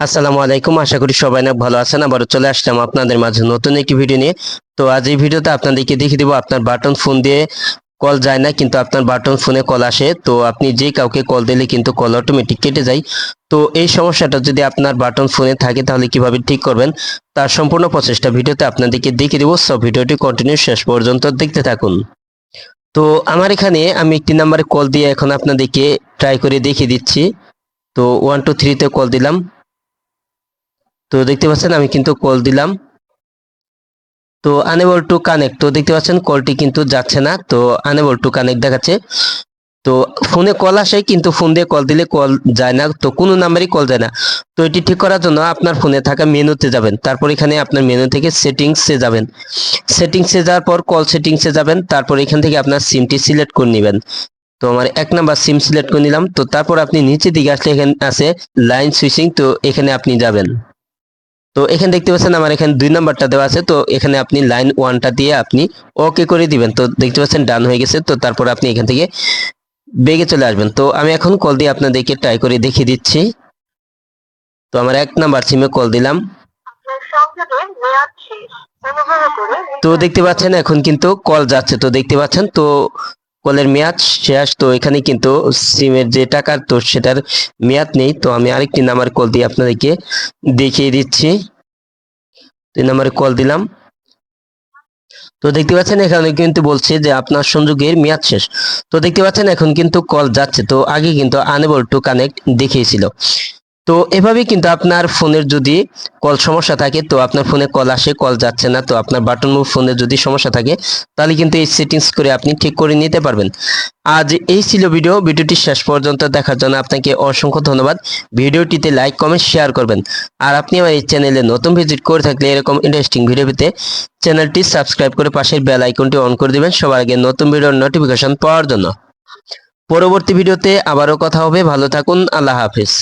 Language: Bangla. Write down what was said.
আসসালামু আলাইকুম। আশা করি সবাই না ভালো আছেন। আবারও চলে আসলাম আপনাদের মাঝে নতুন একটি ভিডিও নিয়ে। তো আজ এই ভিডিওতে আপনাদেরকে দেখিয়ে দিব আপনার বাটন ফোন দিয়ে কল যায় না, কিন্তু আপনার বাটন ফোনে কল আসে। তো আপনি যে কাউকে কল দিলে কিন্তু কল অটোমেটিক কেটে যায়। তো এই সমস্যাটা যদি আপনার বাটন ফোনে থাকে, তাহলে কীভাবে ঠিক করবেন? তার সম্পূর্ণ প্রচেষ্টা ভিডিওতে আপনাদেরকে দেখিয়ে দিব। সব ভিডিওটি কন্টিনিউ শেষ পর্যন্ত দেখতে থাকুন। তো আমার এখানে আমি একটি নাম্বারে কল দিয়ে এখন আপনাদেরকে ট্রাই করে দেখিয়ে দিচ্ছি। তো ওয়ান টু থ্রিতে কল দিলাম। তো দেখতে পাচ্ছেন, আমি কিন্তু কল দিলাম। তো আনেবল টু কানেক্ট তো দেখতে পাচ্ছেন কলটি কিন্তু যাচ্ছে না। তো আনেবল টু কানেক্ট দেখাচ্ছে। তো ফোনে কল আসে, কিন্তু ফোন দিয়ে কল দিলে কল যায় না। তো কোনো নাম্বারই কল যায় না। তো এটি ঠিক করার জন্য আপনার ফোনে থাকা মেনুতে যাবেন। তারপর এখানে আপনার মেনু থেকে সেটিংসে যাবেন। সেটিংসে যাওয়ার পর কল সেটিংসে যাবেন। তারপর এখান থেকে আপনার সিমটি সিলেক্ট করে নেবেন। তো আমার এক নাম্বার সিম সিলেক্ট করে নিলাম। তো তারপর আপনি নিচে দিকে আসলে এখানে আছে লাইন সুইচিং তো এখানে আপনি যাবেন। তো এখানে দেখতে পাচ্ছেন আমার এখানে দুই নাম্বারটা দেওয়া আছে, তো এখানে আপনি লাইন ওয়ানটা দিয়ে আপনি ওকে করে দিবেন। তো দেখতে পাচ্ছেন ডান হয়ে গেছে, তো তারপর আপনি এখান থেকে বেগে চলে আসবেন। তো আমি এখন কল দিয়ে আপনাদেরকে ট্রাই করে দেখিয়ে দিচ্ছি। তো আমার এক নাম্বার সিমে কল দিলাম। তো দেখতে পাচ্ছেন এখন কিন্তু কল যাচ্ছে, তো দেখতে পাচ্ছেন, তো কলের মেয়াদ শেষ, তো এখানে কিন্তু সিমের যে টাকার তো সেটার মেয়াদ নেই। তো আমি আরেকটি নাম্বার কল দিয়ে আপনাদেরকে দেখিয়ে দিচ্ছি। তিন নাম্বারে কল দিলাম। তো দেখতে পাচ্ছেন, এখানে কিন্তু বলছে যে আপনার সংযোগের মেয়াদ শেষ। তো দেখতে পাচ্ছেন, এখন কিন্তু কল যাচ্ছে। তো আগে কিন্তু আনেবল টু কানেক্ট দেখিয়েছিল। তো এভাবে কিন্তু আপনার ফোনের যদি কল সমস্যা থাকে, তো আপনার ফোনে কল আসে, কল যাচ্ছে না, তো আপনার বাটন মুভ ফোনে যদি সমস্যা থাকে, তাহলে কিন্তু এই সেটিংস করে আপনি ঠিক করে নিতে পারবেন। আজ এই ছিল ভিডিও ভিডিওটি শেষ পর্যন্ত দেখার জন্য আপনাকে অসংখ্য ধন্যবাদ। ভিডিওটিতে লাইক কমেন্ট শেয়ার করবেন। আর আপনি আমার এই চ্যানেলে নতুন ভিজিট করে থাকলে এরকম ইন্টারেস্টিং ভিডিও পেতে চ্যানেলটি সাবস্ক্রাইব করে পাশের বেল আইকনটি অন করে দিবেন সবার আগে নতুন ভিডিওর নোটিফিকেশন পাওয়ার জন্য। পরবর্তী ভিডিওতে আবারও কথা হবে। ভালো থাকুন। আল্লাহ হাফিজ।